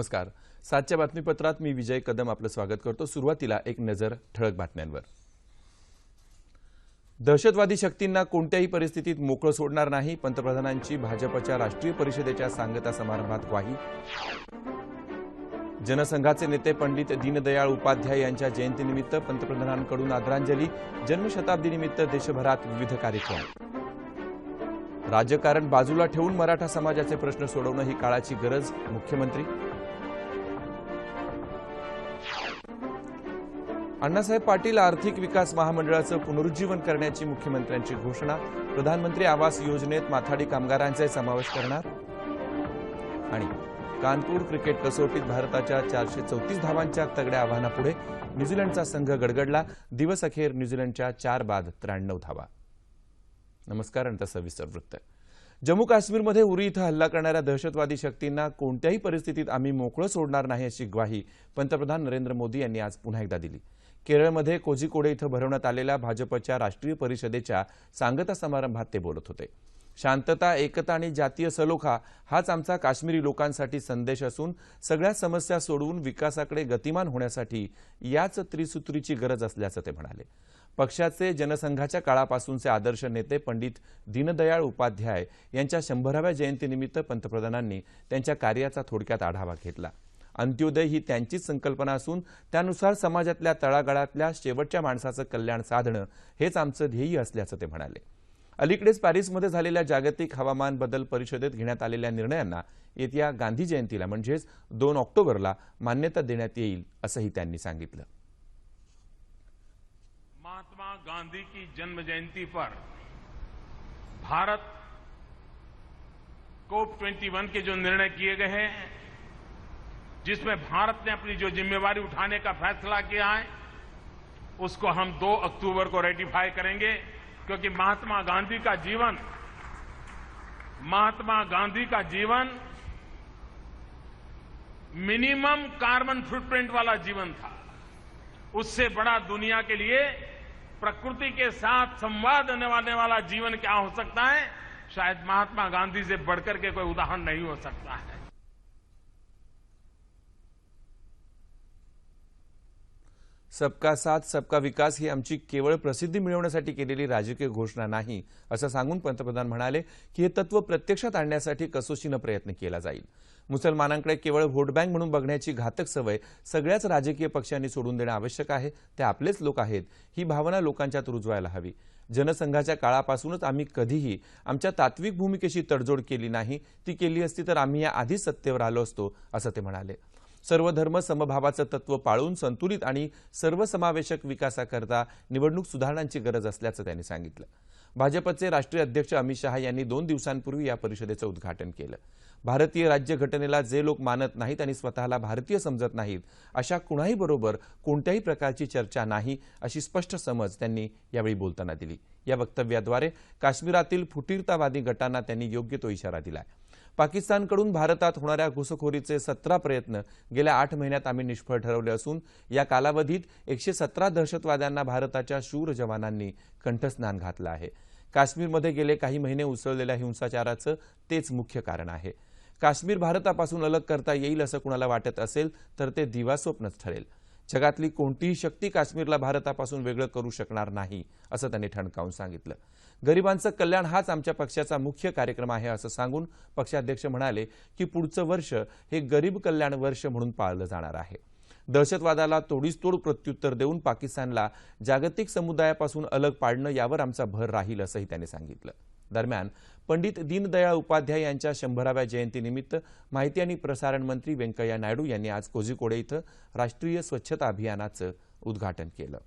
नमस्कार. सातच्या बातमीपत्रात मी विजय कदम आपलं स्वागत करतो. सुरुवातीला एक नजर ठळक बातम्यांवर. दहशतवादी शक्तींना कोणत्याही परिस्थितीत मोकळं सोडणार नाही पंतप्रधानांची भाजपच्या राष्ट्रीय परिषदेच्या सांगता समारंभात ग्वाही. जनसंघाचे नेते पंडित दीनदयाळ उपाध्याय यांच्या जयंतीनिमित्त पंतप्रधानांकडून आदरांजली. जन्मशताब्दीनिमित्त देशभरात विविध कार्यक्रम. राजकारण बाजूला ठेवून मराठा समाजाचे प्रश्न सोडवणं ही काळाची गरज मुख्यमंत्री. अण्णासाहेब पाटील आर्थिक विकास महामंडळाचं पुनरुज्जीवन करण्याची मुख्यमंत्र्यांची घोषणा प्रधानमंत्री आवास योजनेत माथाडी कामगारांचाही समावेश करणार आणि कानपूर क्रिकेट कसोटीत भारताच्या चारशे चौतीस धावांच्या तगड्या आव्हानापुढे न्यूझीलंडचा संघ गडगडला. दिवस अखेर न्यूझीलंडच्या चार बाद त्र्याण्णव धावा. नमस्कार आणि सविस्तर वृत्त. जम्मू काश्मीरमध्ये उरी इथं हल्ला करणाऱ्या दहशतवादी शक्तींना कोणत्याही परिस्थितीत आम्ही मोकळं सोडणार नाही अशी ग्वाही पंतप्रधान नरेंद्र मोदी यांनी आज पुन्हा एकदा दिली. केरळमध्ये कोझिकोडे इथं भरवण्यात आलेल्या भाजपच्या राष्ट्रीय परिषदेच्या सांगता समारंभात ते बोलत होते. शांतता एकता आणि जातीय सलोखा हाच आमचा काश्मीरी लोकांसाठी संदेश असून सगळ्या समस्या सोडवून विकासाकडे गतिमान होण्यासाठी याच त्रिसूत्रीची गरज असल्याचं ते म्हणाले. पक्षाचे जनसंघाच्या काळापासूनचे आदर्श नेते पंडित दीनदयाळ उपाध्याय यांच्या शंभराव्या जयंतीनिमित्त पंतप्रधानांनी त्यांच्या कार्याचा थोडक्यात आढावा घेतला. अंत्योदय ही त्यांचीच संकल्पना असून त्यानुसार समाजातल्या तळागाळातल्या शेवटच्या माणसाचं कल्याण साधणं हेच आमचं ध्येय असल्याचं ते म्हणाले. अलीकडेच पॅरिसमध्ये झालेल्या जागतिक हवामान बदल परिषदेत घेण्यात आलेल्या निर्णयांना येत्या गांधी जयंतीला म्हणजेच दोन ऑक्टोबरला मान्यता देण्यात येईल असंही त्यांनी सांगितलं. महात्मा गांधी की जन्म जयंती पर भारत कोप 21 के जो निर्णय किए गए हैं जिसमें भारत ने अपनी जो जिम्मेवारी उठाने का फैसला किया है, उसको हम 2 अक्टूबर को रेटिफाई करेंगे, क्योंकि महात्मा गांधी का जीवन, महात्मा गांधी का जीवन मिनिमम कार्बन फुटप्रिंट वाला जीवन था। उससे बड़ा दुनिया के लिए प्रकृति के साथ संवाद वाले वाला जीवन क्या हो सकता है? शायद महात्मा गांधी से बढ़कर के कोई उदाहरण नहीं हो सकता है। सबका साथ सबका विकास ही आमची केवळ प्रसिद्धी मिळवण्यासाठी केलेली राजकीय घोषणा नाही असं सांगून पंतप्रधान म्हणाले की हे तत्व प्रत्यक्षात आणण्यासाठी कसोशीनं प्रयत्न केला जाईल. मुसलमानांकडे केवळ व्होट बँक म्हणून बघण्याची घातक सवय सगळ्याच राजकीय पक्षांनी सोडून देणं आवश्यक आहे ते आपलेच लोक आहेत ही भावना लोकांच्यात रुजवायला हवी. जनसंघाच्या काळापासूनच आम्ही कधीही आमच्या तात्विक भूमिकेशी तडजोड केली नाही ती केली असती तर आम्ही या आधीच सत्तेवर आलो असतो असं ते म्हणाले. सर्व धर्म समभावाचं तत्व पाळून संतुलित आणि सर्वसमावेशक विकासाकरता निवडणूक सुधारणांची गरज असल्याचं त्यांनी सांगितलं. भाजपचे राष्ट्रीय अध्यक्ष अमित शहा यांनी दोन दिवसांपूर्वी या परिषदेचं उद्घाटन केलं. भारतीय राज्यघटनेला जे लोक मानत नाहीत आणि स्वतःला भारतीय समजत नाहीत अशा कुणाही बरोबर कोणत्याही प्रकारची चर्चा नाही अशी स्पष्ट समज त्यांनी यावेळी बोलताना दिली. या वक्तव्याद्वारे काश्मीरातील फुटीरतावादी गटांना त्यांनी योग्य तो इशारा दिलाय. पाकिस्तानकडून भारतात होणाऱ्या घुसखोरीचे सतरा प्रयत्न गेल्या आठ महिन्यात आम्ही निष्फळ ठरवले असून या कालावधीत एकशे सतरा दहशतवाद्यांना भारताच्या शूर जवानांनी कंठस्नान घातलं आहे. काश्मीरमध्ये गेले काही महिने उसळलेल्या हिंसाचाराचं तेच मुख्य कारण आहे. काश्मीर भारतापासून अलग करता येईल असं कुणाला वाटत असेल तर ते दिवास्वप्नच ठरेल. जगातली कोणतीही शक्ती काश्मीरला भारतापासून वेगळं करू शकणार नाही असं त्यांनी ठणकावून सांगितलं. गरिबांचं कल्याण हाच आमच्या पक्षाचा मुख्य कार्यक्रम आहे असं सांगून पक्षाध्यक्ष म्हणाले की पुढचं वर्ष हे गरीब कल्याण वर्ष म्हणून पाळलं जाणार आहे. दहशतवादाला तोडीसतोड प्रत्युत्तर देऊन पाकिस्तानला जागतिक समुदायापासून अलग पाडणं यावर आमचा भर राहील असंही त्यांनी सांगितलं. दरम्यान पंडित दीनदयाळ उपाध्याय यांच्या शंभराव्या जयंतीनिमित्त माहिती आणि प्रसारण मंत्री व्यंकय्या नायडू यांनी आज कोझिकोडे इथं राष्ट्रीय स्वच्छता अभियानाचं उद्घाटन केलं.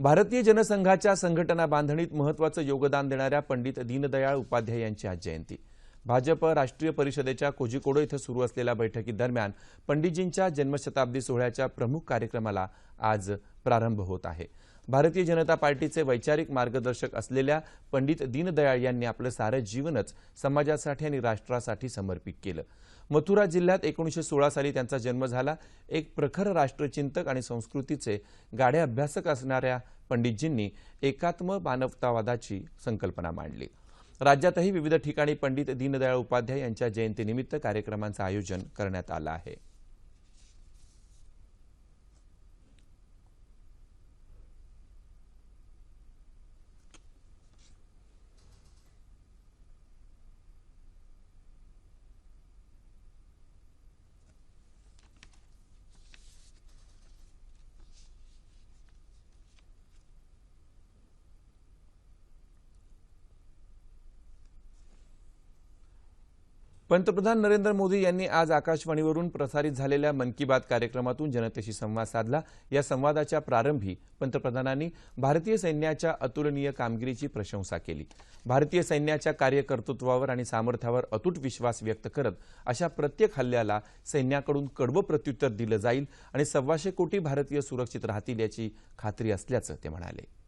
भारतीय जनसंघाच्या संघटना बांधणीत महत्वाचं योगदान देणाऱ्या पंडित दीनदयाळ उपाध्याय यांची आज जयंती. भाजप राष्ट्रीय परिषदेच्या कोझिकोडो इथं सुरू असलेल्या बैठकीदरम्यान पंडितजींच्या जन्मशताब्दी सोहळ्याच्या प्रमुख कार्यक्रमाला आज प्रारंभ होत आहे. भारतीय जनता पार्टीचे वैचारिक मार्गदर्शक असलेल्या पंडित दीनदयाळ यांनी आपलं सारं जीवनच समाजासाठी आणि राष्ट्रासाठी समर्पित केलं. मथुरा जिल्ह्यात एकोणीसशे सोळा साली त्यांचा जन्म झाला. एक प्रखर राष्ट्रचिंतक आणि संस्कृतीचे गाढे अभ्यासक असणाऱ्या पंडितजींनी एकात्म मानवतावादाची संकल्पना मांडली. राज्यातही विविध ठिकाणी पंडित दीनदयाळ उपाध्याय यांच्या जयंतीनिमित्त कार्यक्रमांचं आयोजन करण्यात आलं आहे. पंतप्रधान नरेंद्र मोदी यांनी आज आकाशवाणीवरून प्रसारित झालेल्या मन की बात कार्यक्रमातून जनतेशी संवाद साधला. या संवादाच्या प्रारंभी पंतप्रधानांनी भारतीय सैन्याच्या अतुलनीय कामगिरीची प्रशंसा केली. भारतीय सैन्याच्या कार्यकर्तृत्वावर आणि सामर्थ्यावर अतूट विश्वास व्यक्त करत अशा प्रत्येक हल्ल्याला सैन्याकडून कडवं प्रत्युत्तर दिलं जाईल आणि सव्वाशे कोटी भारतीय सुरक्षित राहतील याची खात्री असल्याचं ते म्हणाले.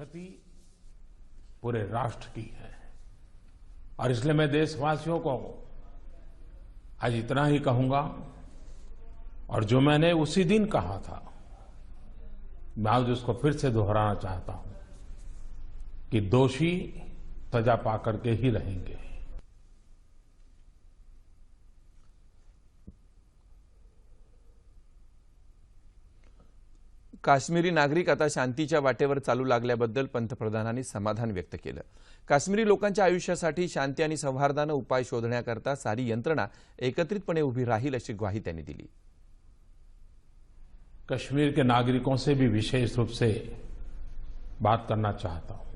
क्षति पूरे राष्ट्र की है। और इसलिए मैं देशवासियों को आज इतना ही कहूँगा, और जो मैंने उसी दिन कहा था, मैं आज उसको फिर से दोहराना चाहता हूँ कि दोषी सजा पाकर के ही रहेंगे। काश्मीरी नागरिक आता शांतीच्या वाटेवर चालू लागल्याबद्दल पंतप्रधानांनी समाधान व्यक्त केलं. काश्मीरी लोकांच्या आयुष्यासाठी शांती आणि सौहार्दानं उपाय शोधण्याकरता सारी यंत्रणा एकत्रितपणे उभी राहील अशी ग्वाही त्यांनी दिली. कश्मीर के नागरिकों से भी विशेष रूप से बात करना चाहता हूं।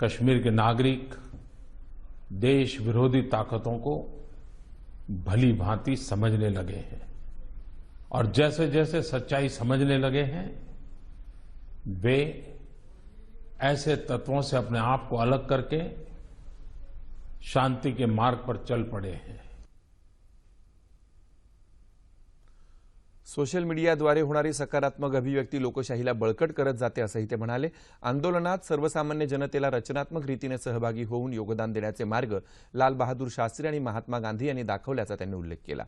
कश्मीर के नागरिक देश विरोधी ताकतों को भली भांति समझने लगे हैं। और जैसे जैसे सच्चाई समझने लगे हैं, वे ऐसे तत्वों से अपने आप को अलग करके शांति के मार्ग पर चल पड़े हैं। सोशल मीडियाद्वारे होणारी सकारात्मक अभिव्यक्ती लोकशाहीला बळकट करत जाते, असंही ते म्हणाले. आंदोलनात सर्वसामान्य जनतेला रचनात्मक रीतीने सहभागी होऊन योगदान देण्याचे मार्ग लाल बहादूर शास्त्री आणि महात्मा गांधी यांनी दाखवल्याचा त्यांनी उल्लेख केला.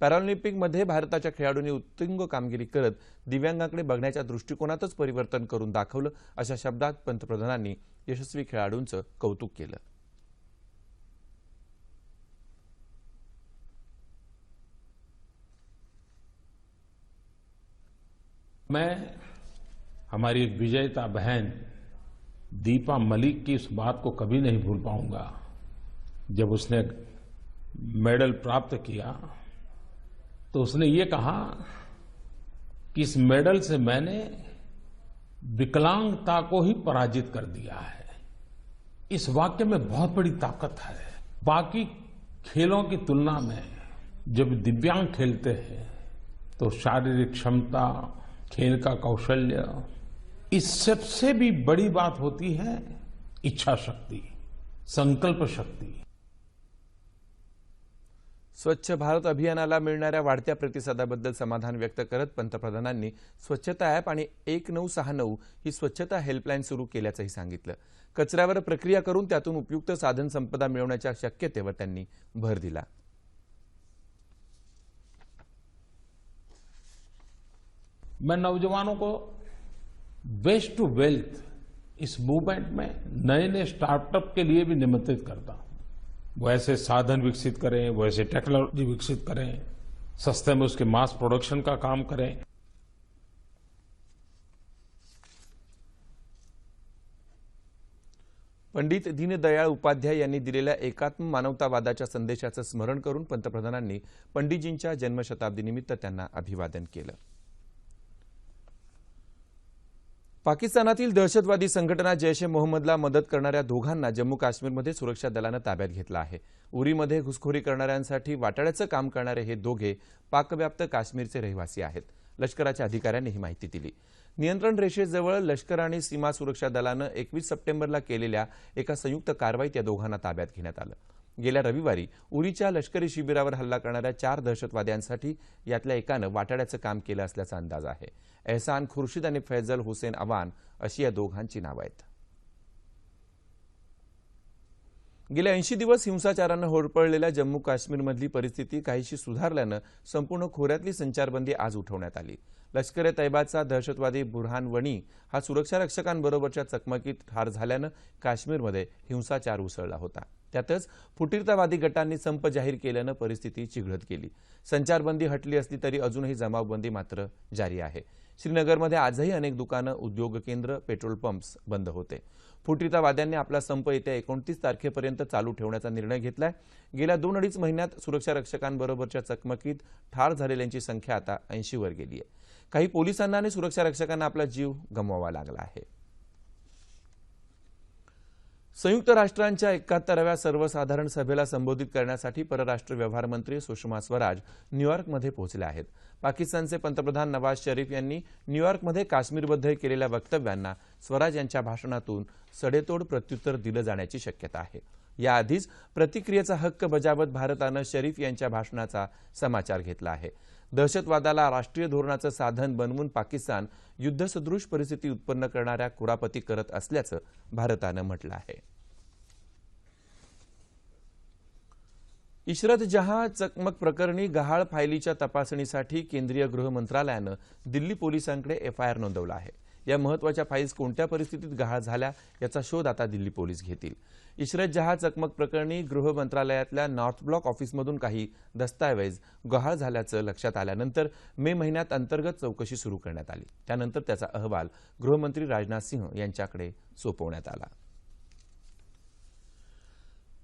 पॅरालिम्पिकमध्ये भारताच्या खेळाडूंनी उत्तुंग कामगिरी करत दिव्यांगाकडे बघण्याच्या दृष्टिकोनातच परिवर्तन करून दाखवलं अशा शब्दात पंतप्रधानांनी यशस्वी खेळाडूंचं कौतुक केलं. मैं हमारी विजेता बहन दीपा मलिक की इस बात को कभी नहीं भूल पाऊंगा। जब उसने मेडल प्राप्त किया तो उसने ये कहा कि इस मेडल से मैंने विकलांगता को ही पराजित कर दिया है। इस वाक्य में बहुत बड़ी ताकत है। बाकी खेलों की तुलना में जब दिव्यांग खेलते हैं तो शारीरिक क्षमता, खेल का कौशल्य, इस सबसे भी बड़ी बात होती है इच्छा शक्ति, संकल्प शक्ति। स्वच्छ भारत अभियानाला मिळणाऱ्या वाढत्या प्रतिसादाबद्दल समाधान व्यक्त करत पंतप्रधानांनी स्वच्छता ॲप आणि एक नऊ सहा नऊ ही स्वच्छता हेल्पलाईन सुरू केल्याचंही सांगितलं. कचऱ्यावर प्रक्रिया करून त्यातून उपयुक्त साधन संपदा मिळवण्याच्या शक्यतेवर त्यांनी भर दिला. मैं नौजवानों को वेस्ट टू वेल्थ इस मूवमेंट में नए नए स्टार्टअप के लिए भी निमंत्रित करता हूं। वैसे साधन विकसित करें वैसे टेक्नोलॉजी विकसित करें सस्ते में उसके मास प्रोडक्शन का काम करें। पंडित दीनदयाळ उपाध्याय यांनी दिलेल्या एकात्म मानवतावादाच्या संदेशाचं स्मरण करून पंतप्रधानांनी पंडितजींच्या जन्मशताब्दीनिमित्त त्यांना अभिवादन केलं. पाकिस्तानातील दहशतवादी संघटना जैश ए मोहम्मदला मदत करणाऱ्या दोघांना जम्मू काश्मीरमध्ये सुरक्षा दलानं ताब्यात घेतलं आहे. उरीमध्ये घुसखोरी करणाऱ्यांसाठी वाटाड्याचं काम करणारे हे दोघे पाकव्याप्त काश्मीरचे रहिवासी आहेत. लष्कराच्या अधिकाऱ्यांनी ही माहिती दिली. नियंत्रण रेषेजवळ लष्कर आणि सीमा सुरक्षा दलानं एकवीस सप्टेंबरला केलेल्या एका संयुक्त कारवाईत या दोघांना ताब्यात घेण्यात आलं. गेल्या रविवारी उरीच्या लष्करी शिबिरावर हल्ला करणाऱ्या चार दहशतवाद्यांसाठी यातल्या एकानं वाटाड्याचं काम केलं असल्याचा अंदाज आहे. एहसान खुर्शीद आणि फैजल हुसेन अवान अशी या दोघांची नावं आहेत. गेले ऐंशी दिवस हिंसाचारानं होरपळलेल्या जम्मू काश्मीरमधली परिस्थिती काहीशी सुधारल्यानं संपूर्ण खोऱ्यातली संचारबंदी आज उठवण्यात आली. लष्कर ए तैबाचा दहशतवादी बुरहान वणी हा सुरक्षा रक्षकांबरोबरच्या चकमकीत ठार झाल्यानं काश्मीरमध्ये हिंसाचार उसळला होता. त्यातच फुटीरतावादी गटांनी संप जाहीर केल्यानं परिस्थिती चिघळत गेली. संचारबंदी हटली असली तरी अजूनही जमावबंदी मात्र जारी आहे. श्रीनगरमध्ये आजही अनेक दुकानं उद्योग केंद्र पेट्रोल पंप्स बंद होते. फुटीरतावाद्यांनी आपला संप येत्या एकोणतीस तारखेपर्यंत चालू ठेवण्याचा निर्णय घेतलाय. गेल्या दोन अडीच महिन्यात सुरक्षा रक्षकांबरोबरच्या चकमकीत ठार झालेल्यांची संख्या आता ऐंशीवर गेली आहे काही पोलिसांना आणि सुरक्षा रक्षकांना आपला जीव गमवावा लागला आहे. संयुक्त राष्ट्रांच्या एकाहत्तराव्या सर्वसाधारण सभेला संबोधित करण्यासाठी परराष्ट्र व्यवहार मंत्री सुषमा स्वराज न्यूयॉर्कमध्ये पोहोचल्या आहेत. पाकिस्तानचे पंतप्रधान नवाज शरीफ यांनी न्यूयॉर्कमध्ये काश्मीरबद्दल केलेल्या वक्तव्यांना स्वराज यांच्या भाषणातून सडेतोड प्रत्युत्तर दिलं जाण्याची शक्यता आहे. याआधीच प्रतिक्रियेचा हक्क बजावत भारतानं शरीफ यांच्या भाषणाचा समाचार घेतला आहे. दहशतवादाला राष्ट्रीय धोरणाचं साधन बनवून पाकिस्तान युद्धसदृश परिस्थिती उत्पन्न करणाऱ्या कुरापती करत असल्याचं भारतानं म्हटलं आहे. इशरत जहा चकमक प्रकरणी गहाळ फायलीच्या तपासणीसाठी केंद्रीय गृह मंत्रालयानं दिल्ली पोलिसांकडे एफआयआर नोंदवला आहे. या महत्त्वाच्या फाईल्स कोणत्या परिस्थितीत गहाळ झाल्या याचा शोध आता दिल्ली पोलीस घेतील. इशरत जहा चकमक प्रकरणी गृह मंत्रालयातल्या नॉर्थ ब्लॉक ऑफिसमधून काही दस्तावेज गहाळ झाल्याचं लक्षात आल्यानंतर मे महिन्यात अंतर्गत चौकशी सुरू करण्यात आली. त्यानंतर त्याचा अहवाल गृहमंत्री राजनाथ सिंह यांच्याकडे सोपवण्यात आला.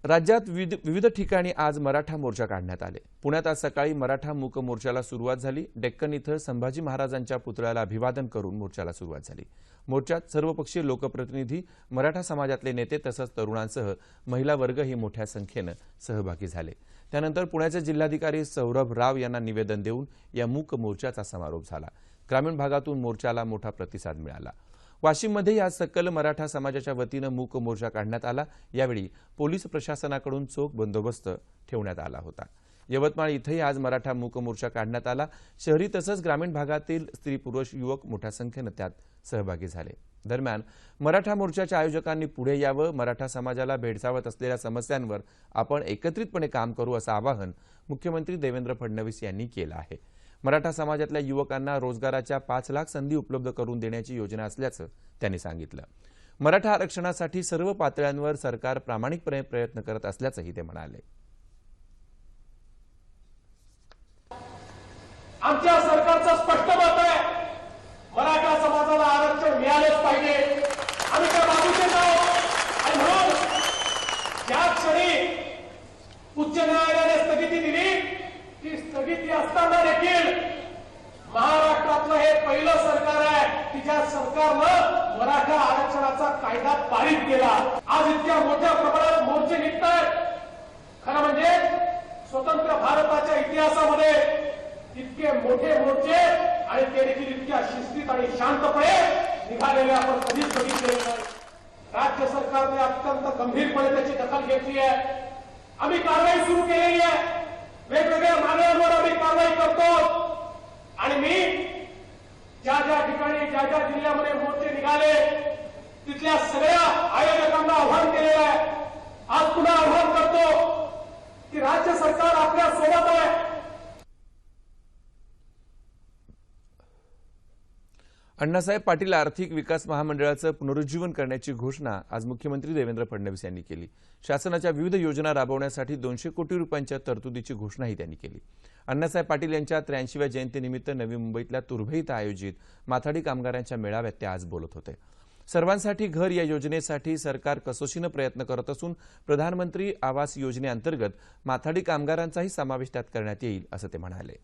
राज्यात विविध विविध ठिकाणी आज मराठा मोर्चा काढण्यात आले. पुण्यात आज सकाळी मराठा मूक मोर्चाला सुरुवात झाली. डेक्कन इथं संभाजी महाराजांच्या पुतळ्याला अभिवादन करून मोर्चाला सुरुवात झाली. मोर्चात सर्वपक्षीय लोकप्रतिनिधी मराठा समाजातले नेते तसंच तरुणांसह महिला वर्गही मोठ्या संख्येनं सहभागी झाले. त्यानंतर पुण्याचे जिल्हाधिकारी सौरभ राव यांना निवेदन देऊन या मूक मोर्चाचा समारोप झाला. ग्रामीण भागातून मोर्चाला मोठा प्रतिसाद मिळाला. वाशिममध्ये आज सकल मराठा समाजाच्या वतीनं मूक मोर्चा काढण्यात आला. यावेळी पोलीस प्रशासनाकडून चोख बंदोबस्त ठेवण्यात आला होता. यवतमाळ इथंही आज मराठा मूक मोर्चा काढण्यात आला. शहरी तसंच ग्रामीण भागातील स्त्री पुरुष युवक मोठ्या संख्येनं त्यात सहभागी झाले. दरम्यान मराठा मोर्चाच्या आयोजकांनी पुढे यावं मराठा समाजाला भेडसावत असलेल्या समस्यांवर आपण एकत्रितपणे काम करू असं आवाहन मुख्यमंत्री देवेंद्र फडणवीस यांनी केलं आहे. मराठा समाजातल्या युवकांना रोजगाराच्या पाच लाख संधी उपलब्ध करून देण्याची योजना असल्याचं त्यांनी सांगितलं. मराठा आरक्षणासाठी सर्व पातळ्यांवर सरकार प्रामाणिकपणे प्रयत्न करत असल्याचंही ते म्हणाले. आमच्या सरकारचा स्पष्ट मत आहे मराठा समाजाला आरक्षण मिळालंच पाहिजे आम्ही त्या बाजूचे आहोत आणि म्हणून ज्या क्षणी उच्च न्यायालयाने स्थगिती दिली ती असताना देखील महाराष्ट्रातलं हे पहिलं सरकार आहे की ज्या सरकारनं मराठा आरक्षणाचा कायदा पारित केला. आज इतक्या मोठ्या प्रमाणात मोर्चे निघत खरं म्हणजे स्वतंत्र भारताच्या इतिहासामध्ये इतके मोठे मोर्चे आणि ते देखील इतक्या शिस्तीत आणि शांतपणे निघालेले आपण कधीच बघितलेले नाही. राज्य सरकारने अत्यंत गंभीरपणे त्याची दखल घेतली आहे. आम्ही कारवाई सुरू केलेली आहे. वेगवेगळ्या मागण्यांवर आम्ही कारवाई करतो. आणि मी ज्या ज्या ठिकाणी ज्या ज्या जिल्ह्यामध्ये मोर्चे निघाले तिथल्या सगळ्या आयोजकांना आव्हान केलेलं आहे. आज पुन्हा आव्हान करतो की राज्य सरकार आपल्यासोबत आहे. अण्णासाहेब पाटील आर्थिक विकास महामंडळाचं पुनरुज्जीवन करण्याची घोषणा आज मुख्यमंत्री देवेंद्र फडणवीस यांनी केली. शासनाच्या विविध योजना राबवण्यासाठी दोनशे कोटी रुपयांच्या तरतुदीची घोषणाही त्यांनी केली. अण्णासाहेब पाटील यांच्या त्र्याऐंशीव्या जयंतीनिमित्त नवी मुंबईतल्या तुर्भे इथं आयोजित माथाडी कामगारांच्या मेळाव्यात ते आज बोलत होते. सर्वांसाठी घर या योजनेसाठी सरकार कसोशीनं प्रयत्न करत असून प्रधानमंत्री आवास योजनेअंतर्गत माथाडी कामगारांचाही समावेश त्यात करण्यात येईल असं ते म्हणाले.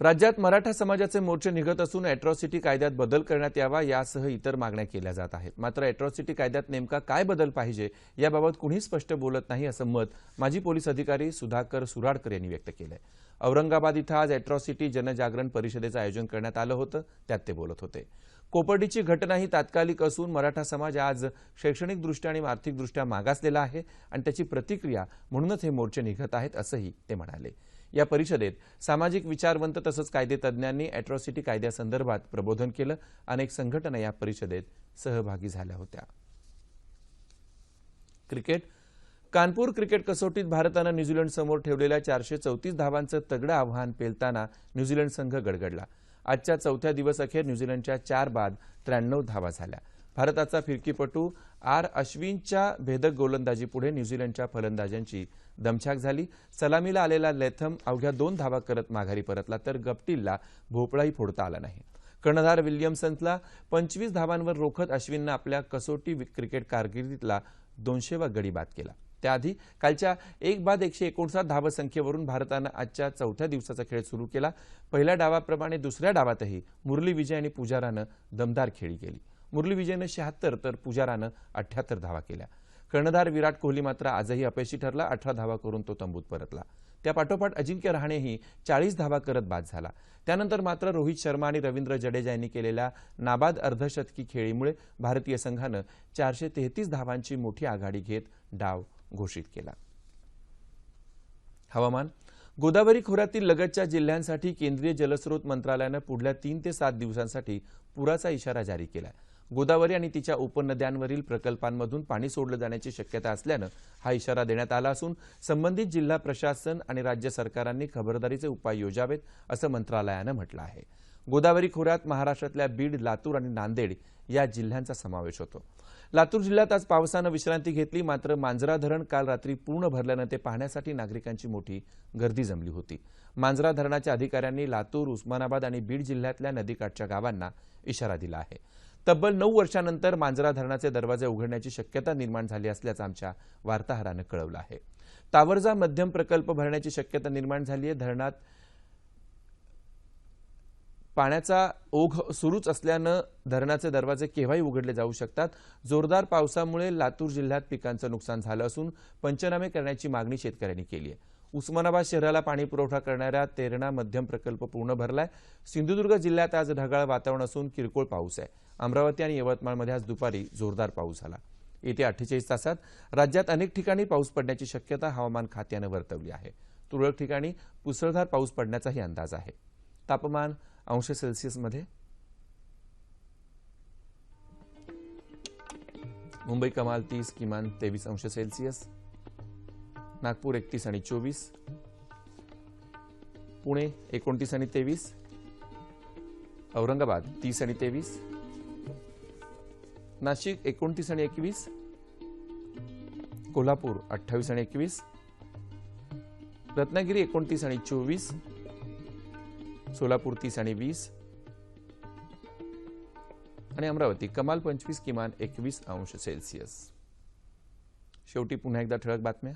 राज्यात मराठा समाजाचे मोर्चे निघत असून अॅट्रॉसिटी कायद्यात बदल करण्यात यावा यासह इतर मागण्या केल्या जात आहेत. मात्र अॅट्रॉसिटी कायद्यात नेमका काय बदल पाहिजे याबाबत कुणी स्पष्ट बोलत नाही असं मत माजी पोलीस अधिकारी सुधाकर सुराडकर यांनी व्यक्त केलंय. औरंगाबाद इथं आज अॅट्रॉसिटी जनजागरण परिषदेचं आयोजन करण्यात आलं होतं त्यात ते बोलत होते. कोपर्डीची घटना ही तात्कालिक असून मराठा समाज आज शैक्षणिकदृष्ट्या आणि आर्थिकदृष्ट्या मागासलेला आहे आणि त्याची प्रतिक्रिया म्हणूनच हे मोर्चे निघत आहेत असंही ते म्हणाले. या परिषदेत सामाजिक विचारवंत तसंच कायदेतज्ञांनी अॅट्रॉसिटी कायद्यासंदर्भात प्रबोधन केलं. अनेक संघटना या परिषदेत सहभागी झाल्या होत्या. क्रिकेट. कानपूर क्रिकेट कसोटीत भारतानं न्यूझीलंड समोर ठेवलेल्या चारशे चौतीस धावांचं तगडं आव्हान पेलताना न्यूझीलंड संघ गडगडला. आजच्या चौथ्या दिवस अखेर न्यूझीलंडच्या चार बाद त्र्याण्णव धावा झाल्या. भारताचा फिरकीपटू आर अश्विनच्या भेदक गोलंदाजीपुढे न्यूझीलंडच्या फलंदाजांची दमछाक झाली. सलामीला आलेला लेथम अवघ्या दोन धावा करत माघारी परतला तर गपटीलला भोपळाही फोडता आला नाही. कर्णधार विल्यमसन्सला पंचवीस धावांवर रोखत अश्विननं आपल्या कसोटी क्रिकेट कारकिर्दीतला दोनशेवा गडी बाद केला. त्याआधी कालच्या एक बाद एकशे एकोणसाठ धावसंख्येवरून भारतानं आजच्या चौथ्या दिवसाचा खेळ सुरू केला. पहिल्या डावाप्रमाणे दुसऱ्या डावातही मुरली विजय आणि पुजारानं दमदार खेळी केली. मुरली विजयनं शहात्तर तर पुजारानं अठ्याहत्तर धावा केल्या. कर्णधार विराट कोहली मात्र आजही अपयशी ठरला अठरा धावा करून तो तंबूत परतला. त्यापाठोपाठ अजिंक्य रहाणेही चाळीस धावा करत बाद झाला. त्यानंतर मात्र रोहित शर्मा आणि रवींद्र जडेजा यांनी केलेल्या नाबाद अर्धशतकी खेळीमुळे भारतीय संघानं चारशे तेहतीस धावांची मोठी आघाडी घेत डाव घोषित केला. हवामान. गोदावरी खोऱ्यातील लगतच्या जिल्ह्यांसाठी केंद्रीय जलस्रोत मंत्रालयानं पुढल्या तीन ते सात दिवसांसाठी पुराचा इशारा जारी केला गोदावरी आणि तिच्या उपनद्यांवरील प्रकल्पांमधून पाणी सोडलं जाण्याची शक्यता असल्यानं हा इशारा देण्यात आला असून संबंधित जिल्हा प्रशासन आणि राज्य सरकारांनी खबरदारीचे उपाय योजावेत असं मंत्रालयानं म्हटलं आहे. गोदावरी खोऱ्यात महाराष्ट्रातल्या बीड लातूर आणि नांदेड या जिल्ह्यांचा समावेश होतो. लातूर जिल्ह्यात आज पावसानं विश्रांती घेतली मात्र मांजरा धरण काल रात्री पूर्ण भरल्यानं ते पाहण्यासाठी नागरिकांची मोठी गर्दी जमली होती. मांजरा धरणाच्या अधिकाऱ्यांनी लातूर उस्मानाबाद आणि बीड जिल्ह्यातल्या नदीकाठच्या गावांना इशारा दिला आहे. तब्बल नऊ वर्षानंतर मांजरा धरणाचे दरवाजे उघडण्याची शक्यता निर्माण झाली असल्याचं आमच्या वार्ताहरानं कळवलं आहे. तावरजा मध्यम प्रकल्प भरण्याची शक्यता निर्माण झाली आहे धरणात पाण्याचा ओघ सुरूच असल्यानं धरणाचे दरवाजे केव्हाही उघडले जाऊ शकतात. जोरदार पावसामुळे लातूर जिल्ह्यात पिकांचं नुकसान झालं असून पंचनामे करण्याची मागणी शेतकऱ्यांनी केली आहे उस्मानाबाद शहराला पाणी पुरवठा करणाऱ्या तेरणा मध्यम प्रकल्प पूर्ण भरलाय. सिंधुदुर्ग जिल्ह्यात आज ढगाळ वातावरण असून किरकोळ पाऊस आहे. अमरावती आणि यवतमाळमध्ये आज दुपारी जोरदार पाऊस झाला. येत्या अठ्ठेचाळीस तासात राज्यात अनेक ठिकाणी पाऊस पडण्याची शक्यता हवामान खात्यानं वर्तवली आहे. तुरळक ठिकाणी मुसळधार पाऊस पडण्याचाही अंदाज आहे. तापमान अंश सेल्सिअसमध्ये. मुंबई कमाल तीस किमान तेवीस अंश सेल्सिअस. नागपूर एकतीस आणि चोवीस. पुणे एकोणतीस आणि तेवीस. औरंगाबाद तीस आणि तेवीस. नाशिक एकोणतीस आणि एकवीस. कोल्हापूर अठ्ठावीस आणि एकवीस. रत्नागिरी एकोणतीस आणि चोवीस. सोलापूर तीस आणि वीस. आणि अमरावती कमाल पंचवीस किमान एकवीस अंश सेल्सिअस. शेवटी पुन्हा एकदा ठळक बातम्या.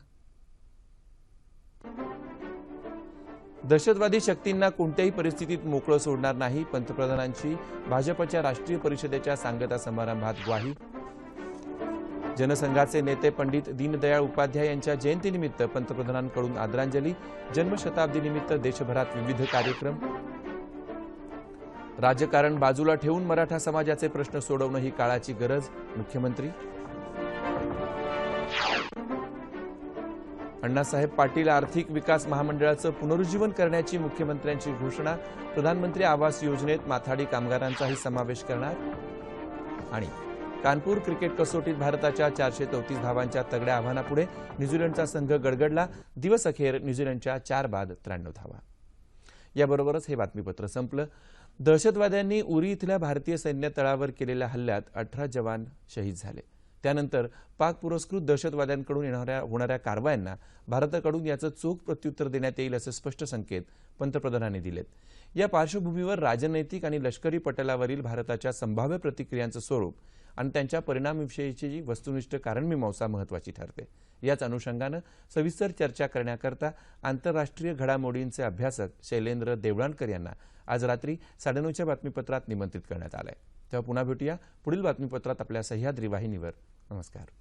दहशतवादी शक्तींना कोणत्याही परिस्थितीत मोकळं सोडणार नाही पंतप्रधानांची भाजपच्या राष्ट्रीय परिषदेच्या सांगता समारंभात ग्वाही. जनसंघाचे नेते पंडित दीनदयाळ उपाध्याय यांच्या जयंतीनिमित्त पंतप्रधानांकडून आदरांजली. जन्मशताब्दीनिमित्त देशभरात विविध कार्यक्रम. राजकारण बाजूला ठेवून मराठा समाजाचे प्रश्न सोडवणं ही काळाची गरज मुख्यमंत्री. अण्णासाहेब पाटील आर्थिक विकास महामंडळाचं पुनरुज्जीवन करण्याची मुख्यमंत्र्यांची घोषणा प्रधानमंत्री आवास योजनेत माथाडी कामगारांचाही समावेश करणार आणि कानपूर क्रिकेट कसोटीत भारताच्या चारशे चौतीस धावांच्या तगड्या आव्हानापुढे न्यूझीलंडचा संघ गडगडला. दिवस अखेर न्यूझीलंडच्या चार बाद त्र्याण्णव धावा. याबरोबरच हे बातमीपत्र संपलं. दहशतवाद्यांनी उरी इथल्या भारतीय सैन्य तळावर केलेल्या हल्ल्यात अठरा जवान शहीद झाले. त्यानंतर पाक पुरस्कृत दहशतवाद्यांकडून येणाऱ्या होणाऱ्या कारवायांना भारताकडून याचं चोख प्रत्युत्तर देण्यात येईल असे स्पष्ट संकेत पंतप्रधानांनी दिलेत. या पार्श्वभूमीवर राजनैतिक आणि लष्करी पटलावरील भारताच्या संभाव्य प्रतिक्रियांचं स्वरूप आणि त्यांच्या परिणामविषयीची वस्तुनिष्ठ कारणमीमांसा महत्वाची ठरते. याच अनुषंगानं सविस्तर चर्चा करण्याकरता आंतरराष्ट्रीय घडामोडींचे अभ्यासक शैलेंद्र देवळाणकर यांना आज रात्री साडेनऊच्या बातमीपत्रात निमंत्रित करण्यात आलंय. तेव्हा पुन्हा भेटूया पुढील बातमीपत्रात आपल्या सह्याद्री वाहिनीवर. नमस्कार